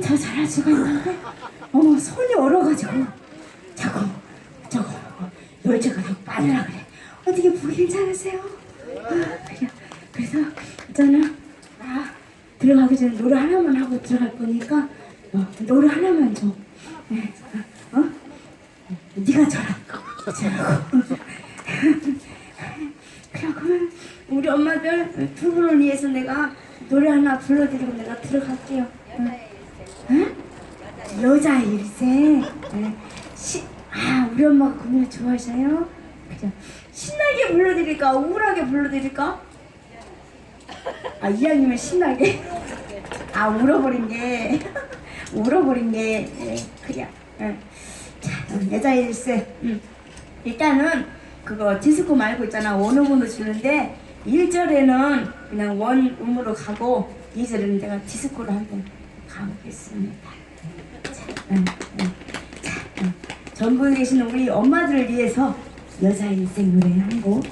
더 잘할 수가 있는데 어머 손이 얼어가지고 자꾸 저거 열쇠가 더 빠르라 그래 어떻게 보길 잘하세요? 아, 그래 그래서 저는 아 들어가기 전에 노래 하나만 하고 들어갈 거니까 어, 노래 하나만 줘 네, 어? 어? 네가 저라고 그러면 우리 엄마들 두 분을 위해서 내가 노래 하나 불러드리고 내가 들어갈게요? 여자 일생 네. 시, 아 우리 엄마가 그 노래 좋아하셔요? 그죠? 신나게 불러드릴까 우울하게 불러드릴까? 아 이왕이면 신나게 아 울어버린 게 울어버린 게 예, 그래 예. 자 음, 여자 일생 음. 일단은 그거 디스코 말고 있잖아 원음으로 주는데 1절에는 그냥 원음으로 가고 2절에는 내가 디스코로 한번 가보겠습니다 전국에 계시는 우리 엄마들을 위해서 여자 일생 노래 한곡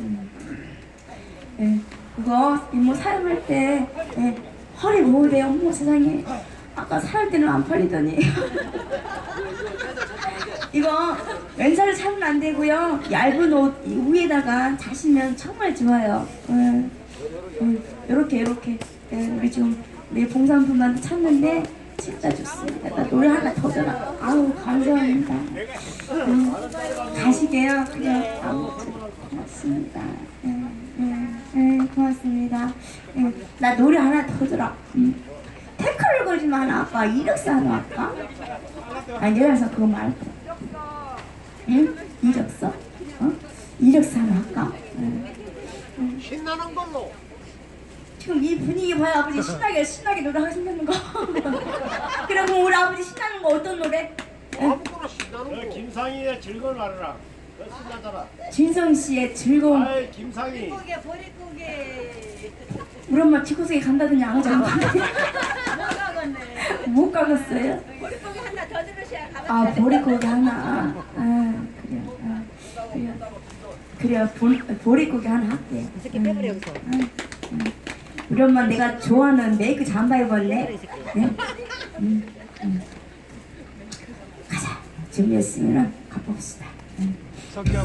응. 예, 그거 이모 사용할 때 예, 허리 모으래요 어머 세상에 아까 사할 때는 안 팔리더니 이거 왼살을 차면 안 되고요 얇은 옷 위에다가 자시면 정말 좋아요 예. 음, 요렇게 요렇게 예, 우리 지금 우리 봉산분만도 찾는데 진짜 좋습니다. 나 노래 하나 더 들어. 아우 감사합니다. 음, 가시게요. 그냥 아무튼 고맙습니다. 예, 예, 예, 고맙습니다. 예, 나 노래 하나 더 들어. 음. 태클을 걸지만 아빠 이력서 하나 할까? 아니 이력서 그거 말고 응? 이력서? 어? 이력서 하나 할까? 응. 신나는 걸로 지금 이 분위기 봐야 아버지 신나게 신나게 노래하게 생겼는 거. 그럼 우리 아버지 신나는 거 어떤 노래? 아무거나 신나는 너거 김상희의 즐거운 신나잖아 진성 씨의 즐거운 아이 김상희 보리고개 보리고개 우리 엄마 집구석에 간다더니 안 않고 못 가겠네 못 가겠어요? 보리고개 하나 더 들으셔야 가겠다 아 보리고기 하나. 아 그래요. 아, 그래요. 그래요. 보, 보리고기 하나 할게요. 새끼 빼버려 여기서 응, 응. 우리 엄마 내가 좋아하는 메이크 잠바 입을래? 네? 응, 응. 가자. 준비했으면 가봅시다. 응. 성경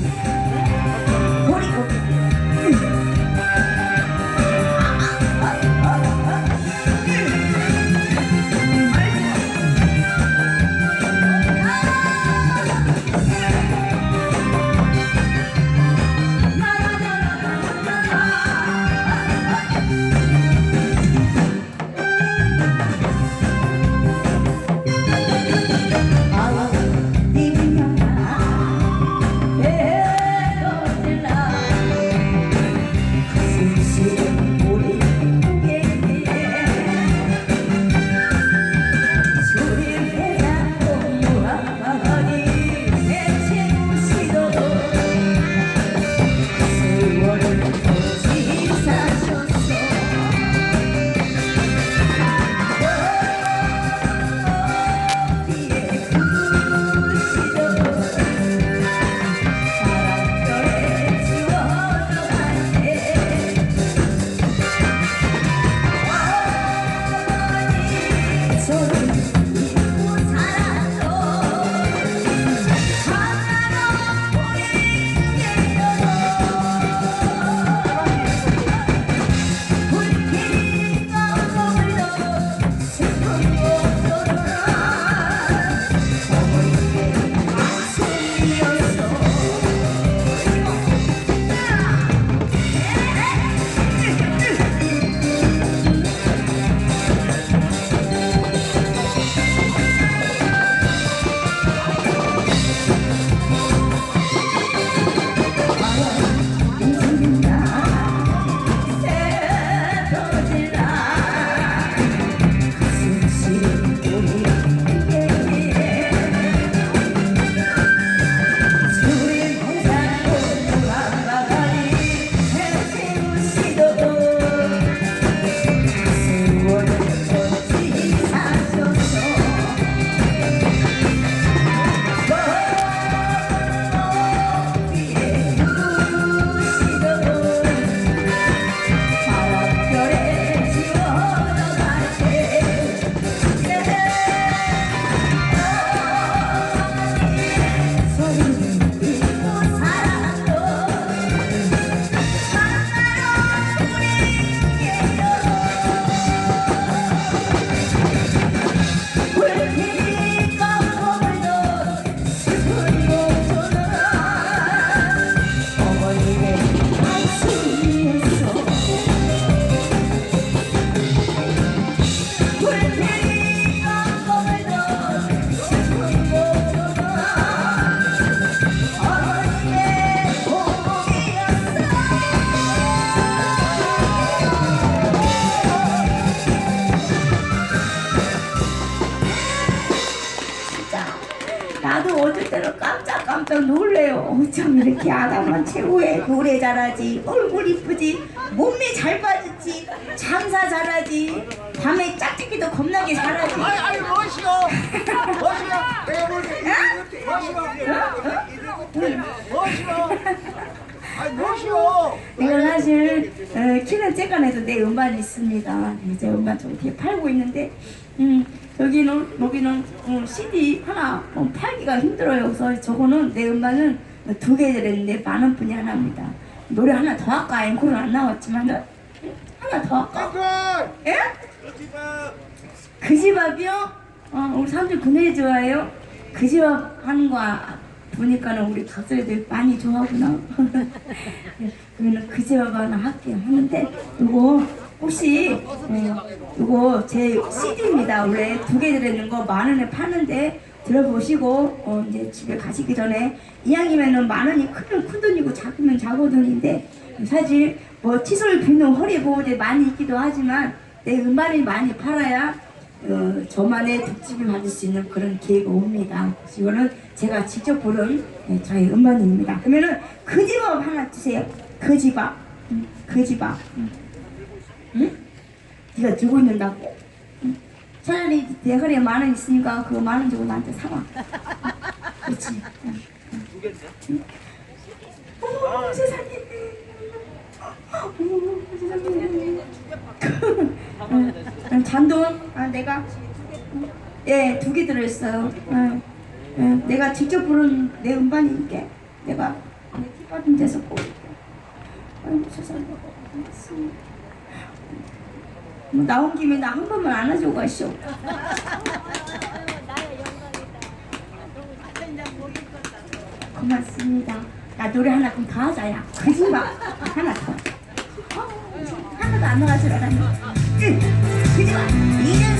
어쩔 때는 깜짝깜짝 놀래요. 어쩜 이렇게 아담한 최고의 노래 잘하지, 얼굴 이쁘지, 몸매 잘 빠졌지, 장사 잘하지, 밤에 짝짓기도 겁나게 잘하지. 아이 아이 멋이요 멋이요 내가 볼때 멋이요 멋이요 아이 멋이요 내가 사실 어, 키는 쬐간해도 내 음반이 있습니다. 이제 음반 좀 뒤에 팔고 있는데, 음, 여기는 여기는 어, CD 하나 어, 팔기가 힘들어요. 그래서 저거는 내 음반은 두 개 들었는데 만 원뿐이 하나입니다. 노래 하나 더 할까? 앵콜은 안 나왔지만 하나 더 할까? 앵콜 예? 그렇지만 그집 앞이요? 어, 우리 사람들 그 노래 좋아해요? 그 집 앞 하는 거 보니까는 우리 각설이들 많이 좋아하구나. 그러면 그 집 앞 하나 할게요. 하는데 이거 혹시 어, 이거 제 CD입니다. 원래 두 개 들어있는 거 만 원에 파는데 들어보시고 어, 이제 집에 가시기 전에 이왕이면은 만 원이 크면 큰 돈이고 작으면 작은 돈인데 사실 뭐 칫솔 비누 허리 보호제 많이 있기도 하지만 내 음반이 많이 팔아야 어, 저만의 특집을 받을 수 있는 그런 기회가 옵니다. 이거는 제가 직접 부른 네, 저희 음반입니다. 그러면은 그 집앞 하나 주세요. 그 집앞, 응? 그 집앞. 응? 응? 네가 들고 있는다고. 응? 차라리 내 거리에 만 원 있으니까 그만원 주고 나한테 사와. 그렇지. 응. 응. 어머 세상에. 어머 세상에. 잔돈 아 내가 예 두 개 들어있어요. 응. 응, 내가 직접 부른 내 음반이니까 내가 티 받은 데서 꼭 아이고 세상에 뭐 나온 김에 나 한 번만 안아주고 가시오. 고맙습니다. 나 노래 하나 그럼 더 하자야. 그지마 하나 더. 어, 하나도 안 나갈 줄 알았네. 응, 그지 마 이준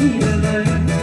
그이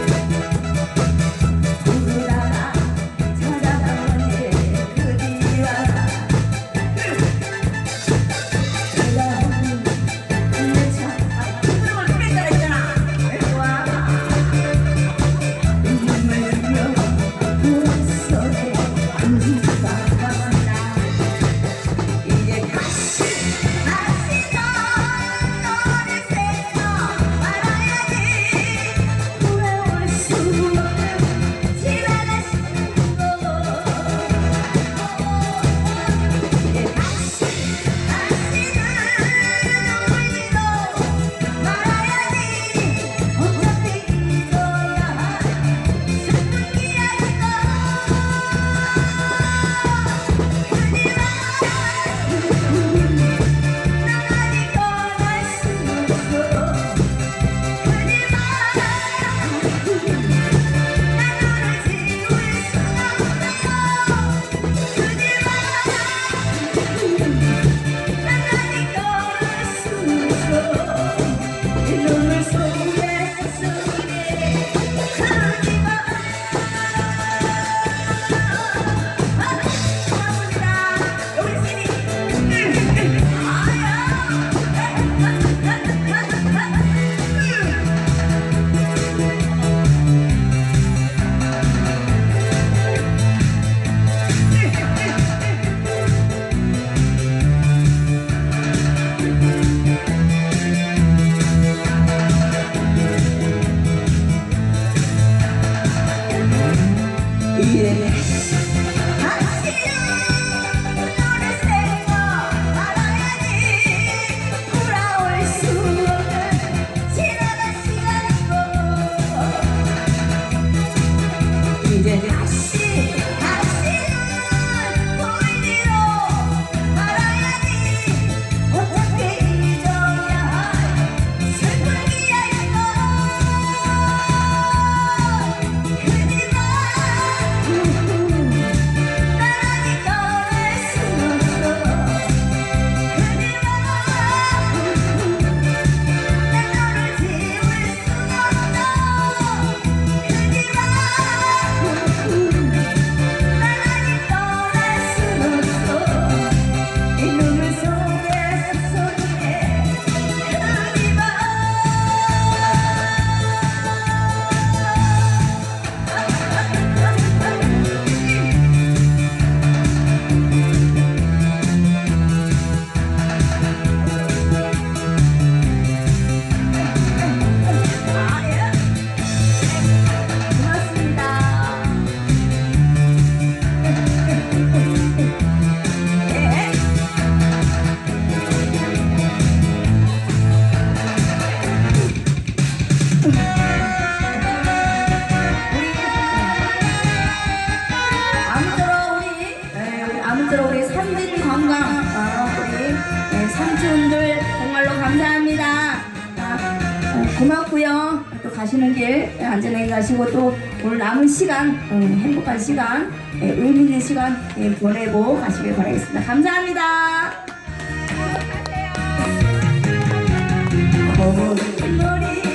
삼촌들 정말로 감사합니다. 아, 어, 고맙고요. 또 가시는 길 안전하게 가시고 또 오늘 남은 시간 어, 행복한 시간 예, 의미 있는 시간 예, 보내고 가시길 바라겠습니다. 감사합니다. 머리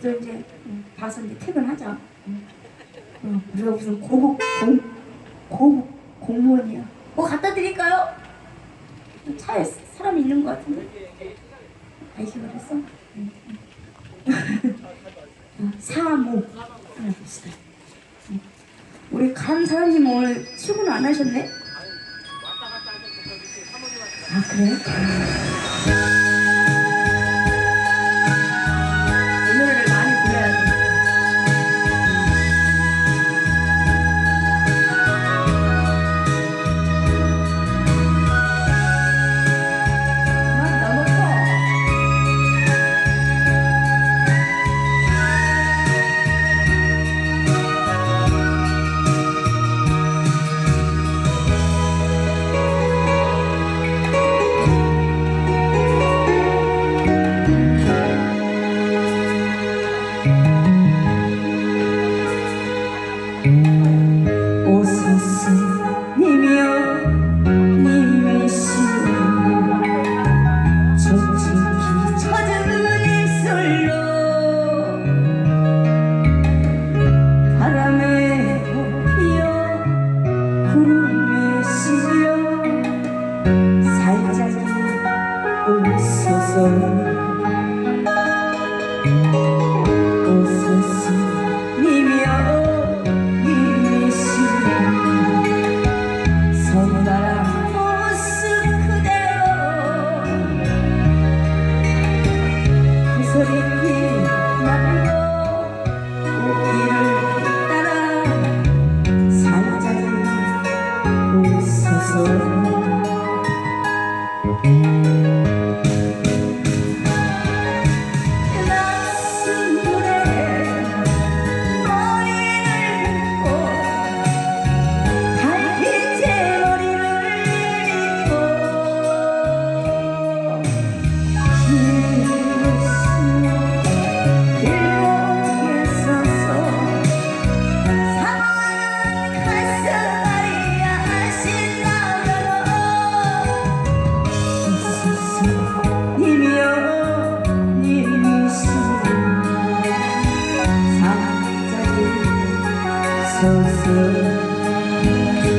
그래서 이제 음, 봐서 이제 퇴근하자. 응. 어, 무슨 고급 공, 고급 공무원이야. 뭐 갖다 드릴까요? 차에 사람이 있는 것 같은데. 아, 이게 그랬어? 사모 음. 우리 간 사장님 오늘 출근 안 하셨네? 아 그래? 相思。